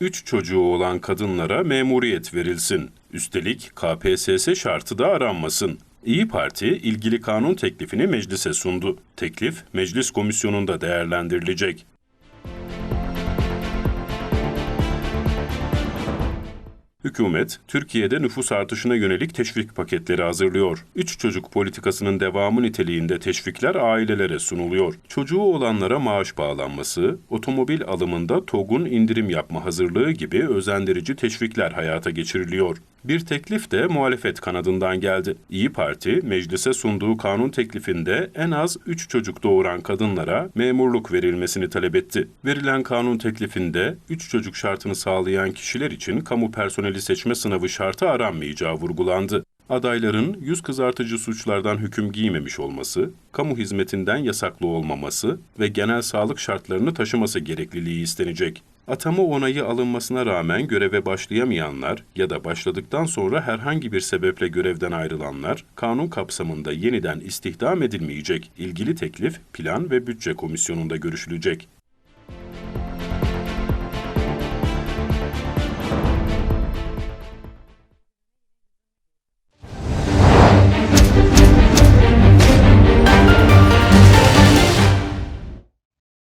3 çocuğu olan kadınlara memuriyet verilsin. Üstelik KPSS şartı da aranmasın. İyi Parti ilgili kanun teklifini meclise sundu. Teklif meclis komisyonunda değerlendirilecek. Hükümet, Türkiye'de nüfus artışına yönelik teşvik paketleri hazırlıyor. Üç çocuk politikasının devamı niteliğinde teşvikler ailelere sunuluyor. Çocuğu olanlara maaş bağlanması, otomobil alımında TOG'un indirim yapma hazırlığı gibi özendirici teşvikler hayata geçiriliyor. Bir teklif de muhalefet kanadından geldi. İyi Parti, meclise sunduğu kanun teklifinde en az 3 çocuk doğuran kadınlara memurluk verilmesini talep etti. Verilen kanun teklifinde 3 çocuk şartını sağlayan kişiler için kamu personeli seçme sınavı şartı aranmayacağı vurgulandı. Adayların yüz kızartıcı suçlardan hüküm giymemiş olması, kamu hizmetinden yasaklı olmaması ve genel sağlık şartlarını taşıması gerekliliği istenecek. Atama onayı alınmasına rağmen göreve başlayamayanlar ya da başladıktan sonra herhangi bir sebeple görevden ayrılanlar kanun kapsamında yeniden istihdam edilmeyecek. İlgili teklif Plan ve Bütçe Komisyonu'nda görüşülecek.